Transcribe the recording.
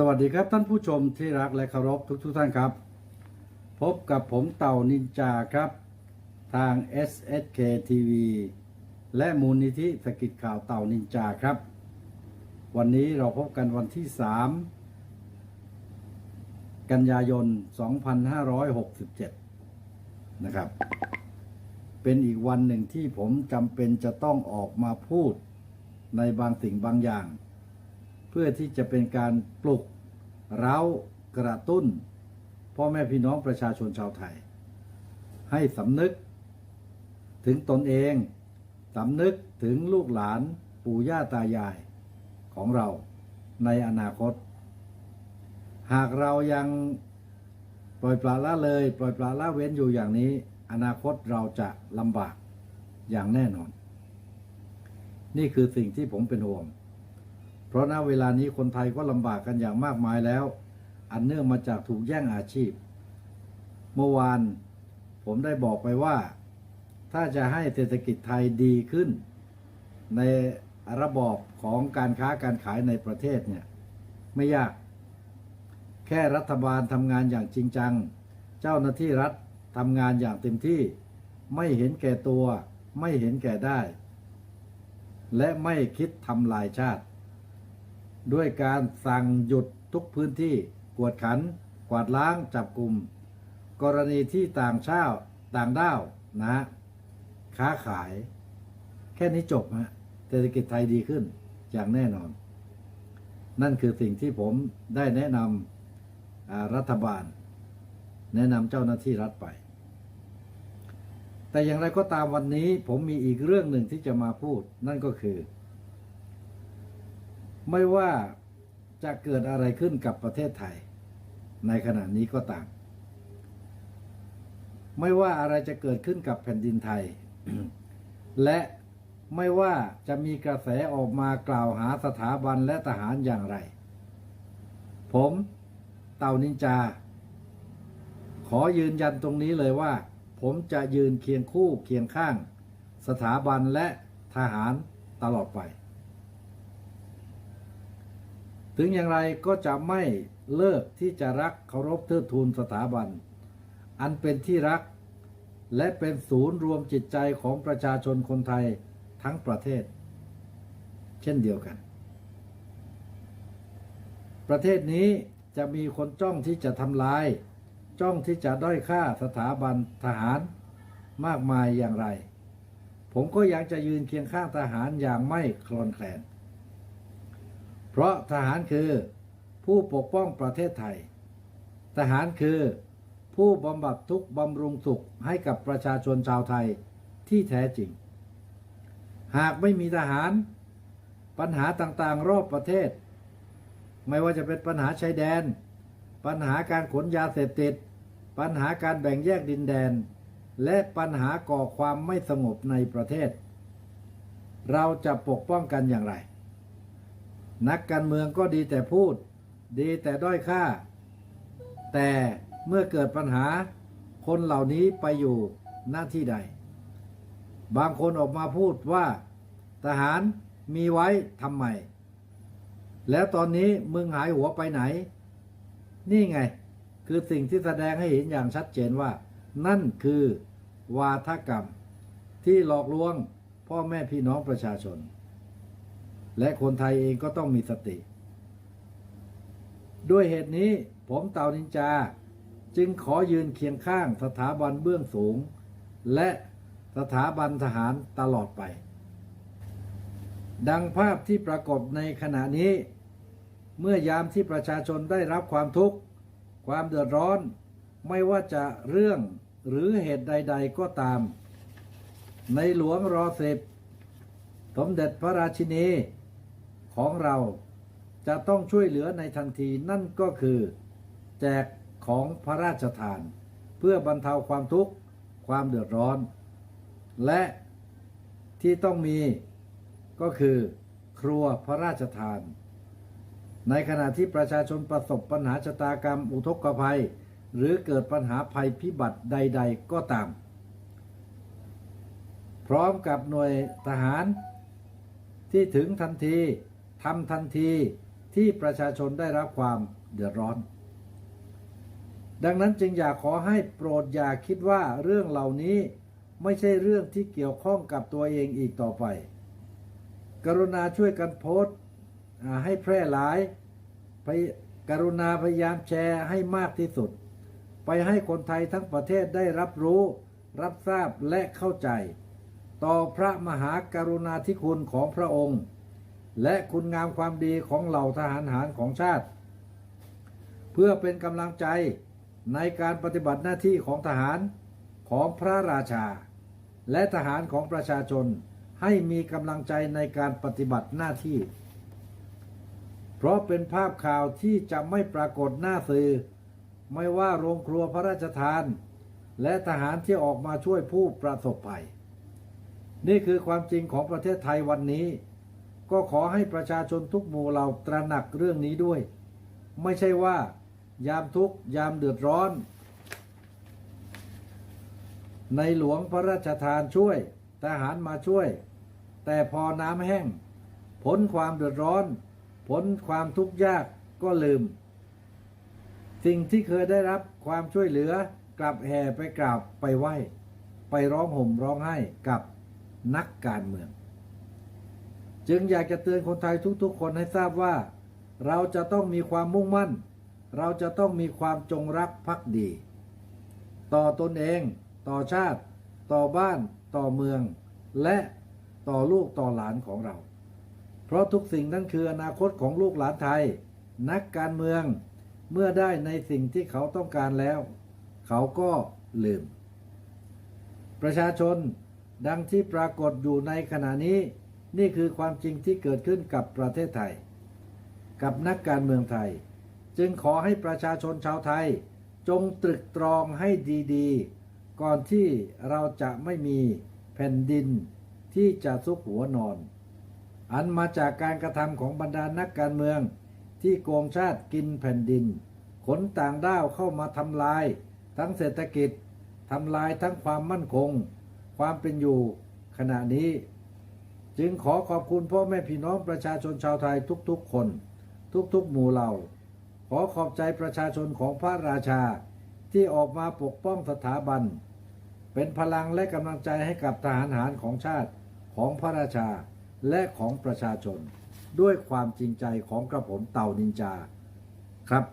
สวัสดีครับท่านผู้ชมที่รักและเคารพทุกทุกท่านครับ พบกับผมเต่านินจาครับ ทาง SSK TV และมูลนิธิสกิจข่าวเต่านินจาครับ วันนี้เราพบกันวันที่ 3 กันยายน 2567 นะครับ เป็นอีกวันหนึ่งที่ผมจำเป็นจะต้องออกมาพูดในบางสิ่งบางอย่าง พื่อที่จะเป็นการปลุกเร้ากระตุ้น พ่อแม่พี่น้องประชาชนชาวไทย ให้สำนึก ถึงตนเองสำนึกถึงลูกหลานปู่ย่าตายายของเราในอนาคต หากเรายังปล่อยปละละเลย ปล่อยปละละเว้นอยู่อย่างนี้ อนาคตเราจะลำบากอย่างแน่นอน นี่คือสิ่งที่ผมเป็นห่วง เพราะณเวลานี้คนไทยก็ลำบากกันอย่างมากมายแล้ว อันเนื่องมาจากถูกแย่งอาชีพ เมื่อวานผมได้บอกไปว่า ถ้าจะให้เศรษฐกิจไทยดีขึ้น ในระบอบของการค้าการขายในประเทศเนี่ยไม่ยาก แค่รัฐบาลทำงานอย่างจริงจัง เจ้าหน้าที่รัฐทำงานอย่างเต็มที่ ไม่เห็นแก่ตัว ไม่เห็นแก่ได้ และไม่คิดทำลายชาติ ด้วยการสั่งหยุดทุกพื้นที่กวดขัน กวาดล้างจับกลุ่ม กรณีที่ต่างชาติต่างด้าวนะฮะค้าขาย แค่นี้จบฮะเศรษฐกิจไทยดีขึ้นอย่างแน่นอน นั่นคือสิ่งที่ผมได้แนะนำรัฐบาล แนะนำเจ้าหน้าที่รัฐไป แต่อย่างไรก็ตามวันนี้ผมมีอีกเรื่องหนึ่งที่จะมาพูด นั่นก็คือ ไม่ว่าจะเกิดอะไรขึ้นกับประเทศไทย ในขณะนี้ก็ตาม ไม่ว่าอะไรจะเกิดขึ้นกับแผ่นดินไทย และไม่ว่าจะมีกระแสออกมากล่าวหาสถาบันและทหารอย่างไร ผมเต่านินจา ขอยืนยันตรงนี้เลยว่า ผมจะยืนเคียงคู่เคียงข้าง สถาบันและทหารตลอดไป ถึงอย่างไรก็จะไม่เลิกที่จะรักเคารพเทิดทูนสถาบัน อันเป็นที่รัก และเป็นศูนย์รวมจิตใจของประชาชนคนไทยทั้งประเทศ เช่นเดียวกัน ประเทศนี้จะมีคนจ้องที่จะทำลาย จ้องที่จะด้อยค่าสถาบันทหารมากมายอย่างไร ผมก็ยังจะยืนเคียงข้างทหารอย่างไม่คลอนแคลน เพราะทหารคือผู้ปกป้องประเทศไทย ทหารคือผู้บำบัดทุกบำรุงสุขให้กับประชาชนชาวไทยที่แท้จริง หากไม่มีทหาร ปัญหาต่างๆรอบประเทศ ไม่ว่าจะเป็นปัญหาชายแดน ปัญหาการขนยาเสพติด ปัญหาการแบ่งแยกดินแดน และปัญหาก่อความไม่สงบในประเทศ เราจะปกป้องกันอย่างไร นักการเมืองก็ดีแต่พูด ดีแต่ด้อยค่า แต่เมื่อเกิดปัญหาคนเหล่านี้ไปอยู่หน้าที่ใด บางคนออกมาพูดว่า ทหารมีไว้ทำไม แล้วตอนนี้มึงหายหัวไปไหน นี่ไง คือสิ่งที่แสดงให้เห็นอย่างชัดเจนว่า นั่นคือวาทกรรมที่หลอกลวงพ่อแม่พี่น้องประชาชน และคนไทยเองก็ต้องมีสติ ด้วยเหตุนี้ผมเต่านินจา จึงขอยืนเคียงข้างสถาบันเบื้องสูง และสถาบันทหารตลอดไป ดังภาพที่ปรากฏในขณะนี้ เมื่อยามที่ประชาชนได้รับความทุกข์ ความเดือดร้อน ไม่ว่าจะเรื่องหรือเหตุใด ๆก็ตาม ในหลวงรอสิบสมเด็จพระราชินี ของเราจะต้องช่วยเหลือในทันทีนั่นก็คือ แจกของพระราชทาน เพื่อบรรเทาความทุกข์ความเดือดร้อน และที่ต้องมีก็คือ ครัวพระราชทาน ในขณะที่ประชาชนประสบปัญหาชะตากรรมอุทกภัย หรือเกิดปัญหาภัยพิบัติใด ๆ ก็ตาม พร้อมกับหน่วยทหารที่ถึงทันที ทำทันทีที่ประชาชนได้รับความเดือดร้อน ดังนั้นจึงอยากขอให้โปรดอย่าคิดว่าเรื่องเหล่านี้ไม่ใช่เรื่องที่เกี่ยวข้องกับตัวเองอีกต่อไป กรุณาช่วยกันโพสต์ให้แพร่หลายไปกรุณาพยายามแชร์ให้มากที่สุด ไปให้คนไทยทั้งประเทศได้รับรู้ รับทราบและเข้าใจ ต่อพระมหากรุณาธิคุณของพระองค์ และคุณงามความดีของเหล่าทหารหารของชาติ เพื่อเป็นกำลังใจในการปฏิบัติหน้าที่ของทหารของพระราชา และทหารของประชาชนให้มีกำลังใจในการปฏิบัติหน้าที่ เพราะเป็นภาพข่าวที่จะไม่ปรากฏหน้าสื่อ ไม่ว่าโรงครัวพระราชทาน และทหารที่ออกมาช่วยผู้ประสบภัย นี่คือความจริงของประเทศไทยวันนี้ ก็ขอให้ประชาชนทุกหมู่เหล่าตระหนักเรื่องนี้ด้วย ไม่ใช่ว่า ยามทุกยามเดือดร้อน ในหลวงพระราชทานช่วยทหารมาช่วย แต่พอน้ำแห้ง ผลความเดือดร้อน ผลความทุกข์ยากก็ลืม สิ่งที่เคยได้รับความช่วยเหลือกลับแห่ไปกราบไปไหว้ ไปร้องห่มร้องไห้กับนักการเมือง จึงอยากจะเตือนคนไทยทุกๆ คนให้ทราบว่า เราจะต้องมีความมุ่งมั่น เราจะต้องมีความจงรักภักดี ต่อตนเอง ต่อชาติ ต่อบ้าน ต่อเมือง และต่อลูกต่อหลานของเรา เพราะทุกสิ่งนั้นคืออนาคตของลูกหลานไทย นักการเมืองเมื่อได้ในสิ่งที่เขาต้องการแล้ว เขาก็ลืม ประชาชนดังที่ปรากฏอยู่ในขณะนี้ นี่คือความจริงที่เกิดขึ้นกับประเทศไทย กับนักการเมืองไทย จึงขอให้ประชาชนชาวไทย จงตรึกตรองให้ดีๆ ก่อนที่เราจะไม่มีแผ่นดินที่จะซุกหัวนอน อันมาจากการกระทำของบรรดานักการเมือง ที่โกงชาติกินแผ่นดิน ขนต่างด้าวเข้ามาทำลาย ทั้งเศรษฐกิจทำลายทั้งความมั่นคง ความเป็นอยู่ขณะนี้ จึงขอขอบคุณพ่อแม่พี่น้องประชาชนชาวไทยทุกๆคน ทุกๆหมู่เหล่า ขอขอบใจประชาชนของพระราชาที่ออกมาปกป้องสถาบัน เป็นพลังและกำลังใจให้กับทหารหารของชาติของพระราชาและของประชาชน ด้วยความจริงใจของกระผมเต่านินจาครับ